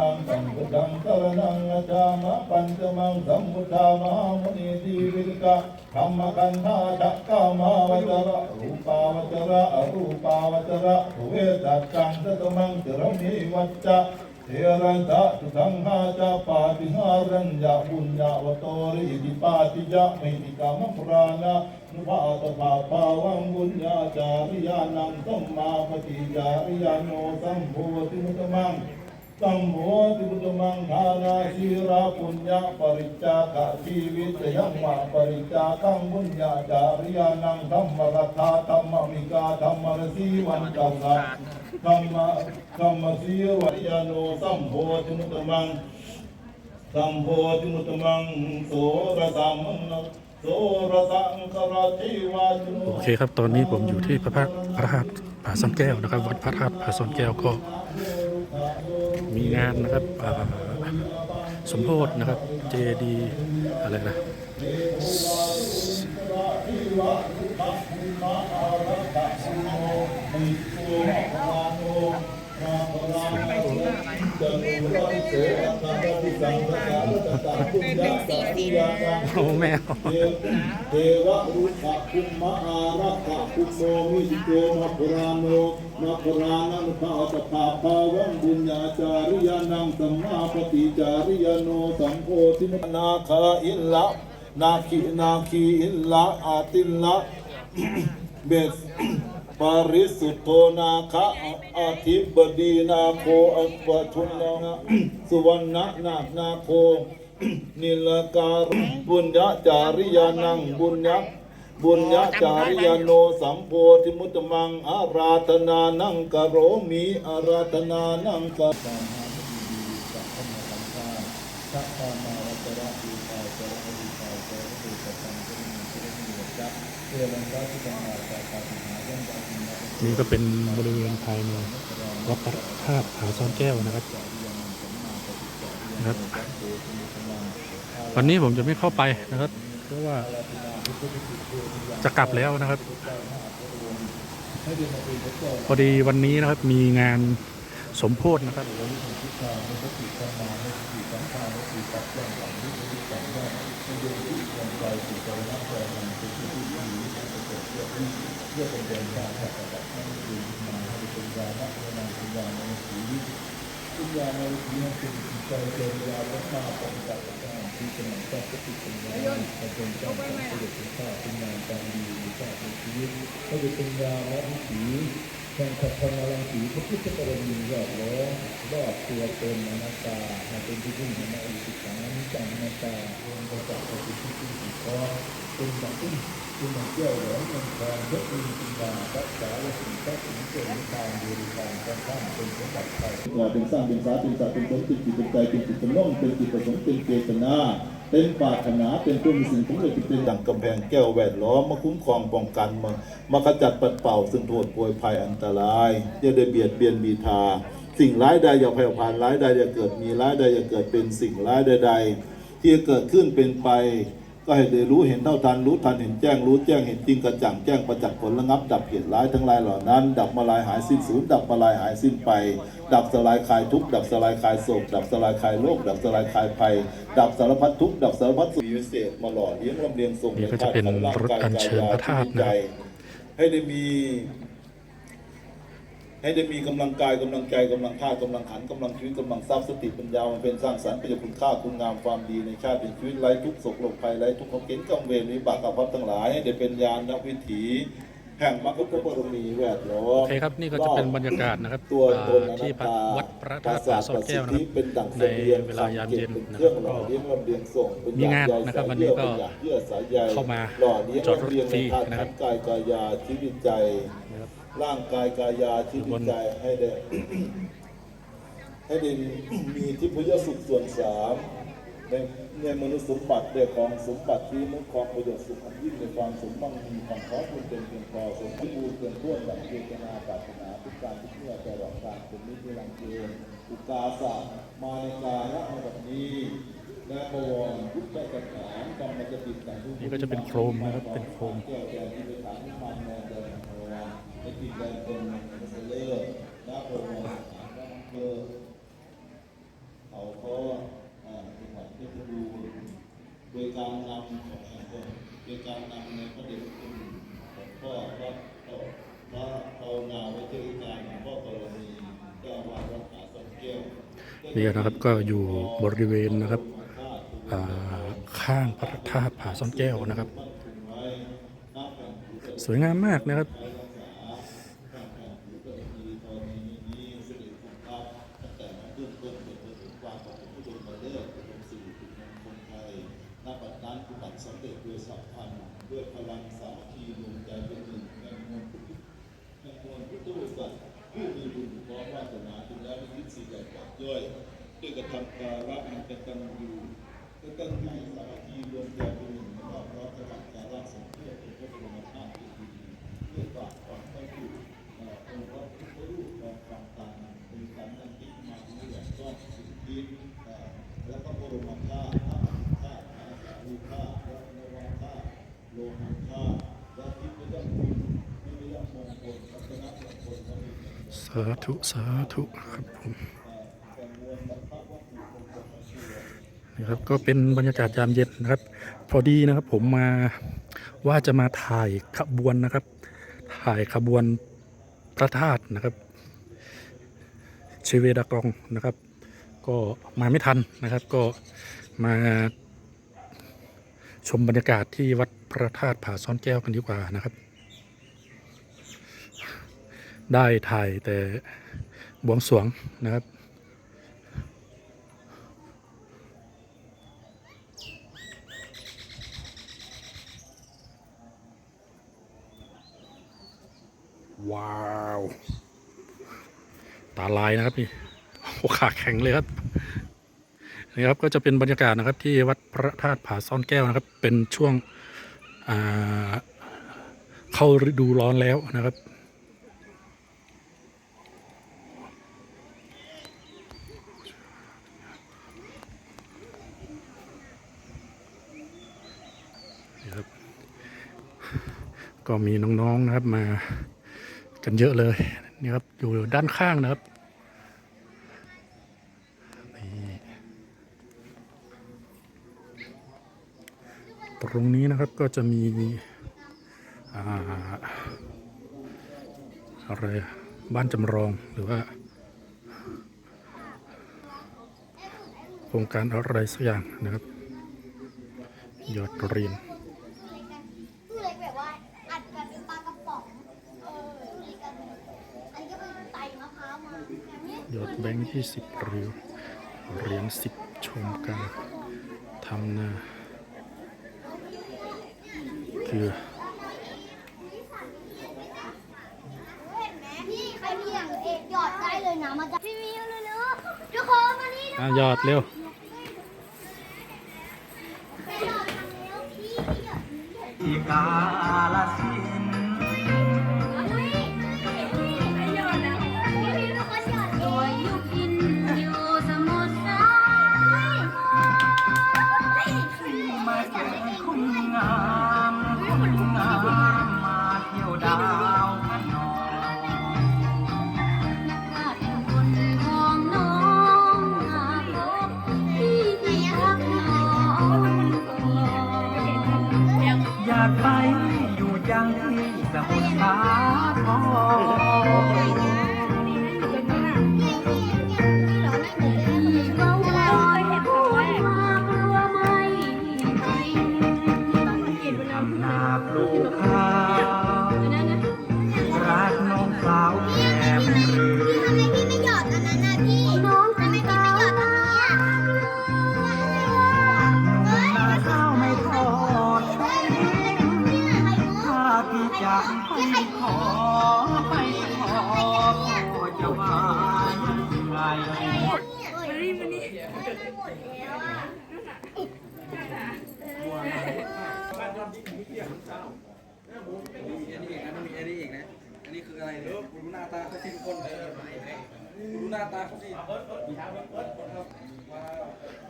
มังสัมพุทธังสรณังกัจามะปัญจมังสัมพุทธามหามุนีทีวิกะธรรมกันธาจักกามาวจระรูปาวจระอรูปาวจระเวตัจจังสตมังจรมีวัจจะเทรันตะทุสังหาจาปาติหารัญญาบุญญาวโตริอิปาติยะเมติกามปรานะนุภาตภาภาวังบุญญาจาริยานังสัมมาปฏิจาริยาโนสัมโพธิมุตมัง สัมโพธิพุทธมังทานาชีราปุญญาปริจาคะชีวิตยังมาปริจาคังบุญญาจาริยานังธรรมรัตถาธรรมมิกาธรรมรสีวันจังสัธรรมธรรมสีวัยโนสัมโพธิมุตมังสัมโพธิมุตมังโสรสัมโสรสังคราชิวาจุโอเคครับตอนนี้ผมอยู่ที่พระพักตร์พระธาตุผาซ่อนแก้วนะครับ วัดพระธาตุผาซ่อนแก้วก็ มีงานนะครับสมโพธนะครับเจดีอะไรนะ โอ้แมวเทวะรุขะคุมมะอารักะคุโมมิโกมะพุราโนมะพุรานังภาตภาภาวังบุญญาจาริยานังสัมมาปฏิจาริยโนสัมโพธิมนาคาอิลละนาคีนาคีอิลละอาติลละเบส ปาริสุทโธนาคะอาทิบดีนาโคอัปปทุนนาสุวรรณนาคนาโค นิลการบุญญาจาริยานังบุญญาบุญญาจาริยาโนสัมโพธิมุตมังอาราธนานังกโรมีอาราธนานังกะ นี่ก็เป็นบริเวณภายในวัดพระธาตุผาซ่อนแก้วนะครับนะครับ วันนี้ผมจะไม่เข้าไปนะครับ เพราะว่าจะกลับแล้วนะครับ พอดีวันนี้นะครับมีงาน สมโพธนะครับพระบุตรญาและวิถี แห่งขัดพลังสีพระพุทธกรณียอดล้อรอบตัวตนอนัตตามาเป็นที่พึ่งของอิสิขังนิจังอนัตตารวมประจักษ์เป็นที่พึ่งที่คอเป็นดังอุ้มเป็นดังแก้วหลงมเป็นทองยกมือจินดารักษาและสิ่งแท้สิ่งเกิดทางบริการการข้ามเป็นสมบัติไทยเป็นสร้างเป็นสาเป็นสัตว์เป็นผลเป็นจิตเป็นใจเป็นจิตเป็นน้องเป็นจิตประสงค์เป็นเจตนา เป็นปาถนาเป็นตัวมีสิ่งของเลยเป็นดังกำแพงแก้วแหวนล้อมมาคุ้มครองป้องกันมามาขจัดปัดเป่าซึ่งโทษป่วยภัยอันตรายอย่าได้เบียดเบียนบีทา สิ่งร้ายใดอย่าแผ่วพานร้ายใดอย่าเกิดมีร้ายใดอย่าเกิดเป็นสิ่งร้ายใดๆที่จะเกิดขึ้นเป็นไป ก็ให้ได้รู้เห็นเท่าทันรู้ทันเห็นแจ้งรู้แจ้งเห็นจริงกระจ่างแจ้งประจักษ์ผลระงับ ดับเหตุร้ายทั้งหลายเหล่านั้น ดับมาลายหายสิ้นสูญดับมาลายหายสิ้นไป ดับสลายคลายทุกข์ดับสลายคลายโศกดับสลายคลายโรคดับสลายคลายภัย ดับสารพัดทุกข์ดับสารพัดสุขวิเศษมาหล่อเลี้ยงลำเลียงส่งนี่ก็จะเป็นรถอัญเชิญพระธาตุนะครับให้ได้มี ให้ได้มีกำลังกายกำลังใจกำลังธาตุกำลังขันธ์กำลังชีวิตกำลังทรัพย์สติปัญญามันเป็นสร้างสรรค์ประโยชน์คุณค่าคุณงามความดีในชาติเป็นชีวิตไร้ทุกข์โศกโรคภัยไร้ทุกข์เขาเก็นกังเวรวิบากอาภัพทั้งหลายให้ได้เป็นญาณวิถีแห่งมรรคพุทธบรมีแวดล้อมโอเคครับนี่ก็จะเป็นบรรยากาศนะครับตัวตนอ่าที่อนัตตาวัดพระธาตุผาซ่อนแก้วนะครับเป็นดั่งในเวลายามเย็นเป็นนะเคครื่รัอบงหล่อก็เลี้ยงลำเลียงส่งเป็นมีงานหยดนะครับใยวันนี้ก็เป็นหยาดเยื่อสายใยเข้ามาหล่อเลี้ยงจอดรถลำเลียงฟรีในธาตุนะครับทั้งกายกายาชีวิตใจนะครับ ร่างกายกายาชีวิตใจให้ได้ให้ได้มีทิพยสุขส่วนสามในในมนุษย์สมบัติได้ของสมบัติที่มุขของประโยชน์สุขอันยิ่งในความสมบังมีความพร้อมเป็นเต็มเพียงพอสมบูรณ์เกินท้วนดังเจตนาปรารถนาทุกการทุกเมื่อตลอดการเป็นนิจลังเกณอุกาสะมาในกาละในแบบนี้และบวรพุทธกถากรรมจะติดต่งนี่ก็จะเป็นโครมนะครับเป็นโครมแก้วแดงที่ไปถานมัน ได้กิการป็นเลิศด้าโปรโมทสามด้าเพื่อเขาก็จังหวัดเพชรบูรณ์การนำของอาจรย์การนำในประเด็นคุณหลวงพ่อวัต่อพระภาวนาวิจนี้าวาดวัดนี่นะครับก็อยู่บริเวณนะครับข้างพระธาตุผาซ่อนแก้วนะครับ สวยงามมากนะครับ ตันยูกตันยูสามัคคีรวมใจเป็นหนึ่งแล้วก็พร้อมกระทำการะสมเพื่อเป็นพระบรมธาตุที่ดีด้วยปากความเข้าถึงเอ่อองค์พระพุทธรูปทองคำตามเป็นสันนันทิมาเนื่องก็สิทธิแล้วก็บรมธาตุพระอธิธาตุพระสารีธาตุพระนวธาตุโลหะธาตุและทิพยคุณทิพยมงคลรัตนมงคลพระมีสาธุสาธุครับผม นี่ครับก็เป็นบรรยากาศยามเย็นนะครับ พอดีนะครับผมมาว่าจะมาถ่ายขบวนนะครับ ถ่ายขบวนพระธาตุนะครับเชเวดากองนะครับ ก็มาไม่ทันนะครับ ก็มาชมบรรยากาศที่วัดพระธาตุผาซ่อนแก้วกันดีกว่านะครับ ได้ถ่ายแต่บวงสรวงนะครับ ว้าว ตาลายนะครับนี่โอ้ขาแข็งเลยครับนี่ครับก็จะเป็นบรรยากาศนะครับที่วัดพระธาตุผาซ่อนแก้วนะครับ เป็นช่วงเข้าฤดูร้อนแล้วนะครับนะครับก็มีน้องๆนะครับมา กันเยอะเลยนี่ครับอยู่ด้านข้างนะครับนี่ตรงนี้นะครับก็จะมีอ่าอะไรบ้านจำลองหรือว่า โครงการอะไรสักอย่างนะครับยอดเรียน ตู้เล็กแบบว่าอัดกันเป็นปลากระป๋องเออตู้เล็กกันอันนี้ก็เป็นไตมะพร้าวมาแบบนี้ ยอดแบ งค์ยี่สิบเหรียญเหรียญสิบชมการทำนาคือเห็นไหมพี่ใครมีอย่างเอกหยอดได้เลยนะมาจา อันนี้อีกอันนี้มีอันนี้อีกนะ อันนี้คืออะไรเนี่ยดูหน้าตาเขาสิทุกคนดูหน้าตาเขาสิ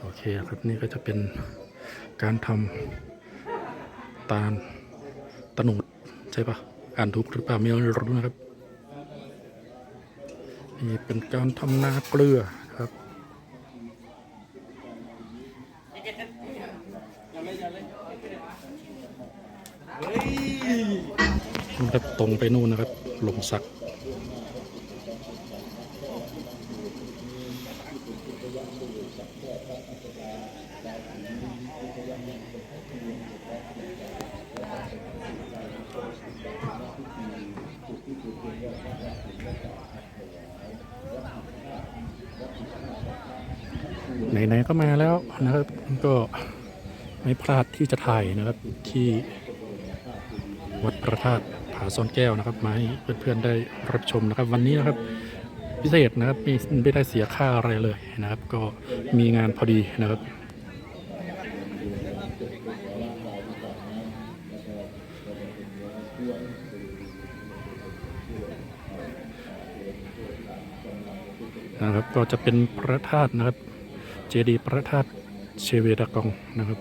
โอเคครับนี่ก็จะเป็นการทำตาลตะหนูดใช่ปะอ่านถูกหรือเปล่าไม่รู้นะครับนี่เป็นการทำนาเกลือครับ นะครับตรงไปนู่นนะครับหลงสักแก่พระอัจฉริยะดาวสีพุทธยังยังเป็นพระเทียนและเป็นและเป็นสิ่งใดที่โชว์สิ่งใดที่น่าพิธีจุดที่จุดเทียนยอดพระราศีและกาอัถวายรับไหนๆก็มาแล้วนะครับ ก็ไม่พลาดที่จะถ่ายนะครับที่วัดพระธาตุ ผาซ่อนแก้วนะครับมาให้เพื่อนๆได้รับชมนะครับ วันนี้นะครับพิเศษนะครับไม่ไม่ได้เสียค่าอะไรเลยนะครับ ก็มีงานพอดีนะครับนะครับก็จะเป็นพระธาตุนะครับ เจดีย์พระธาตุเชเวดากองนะครับ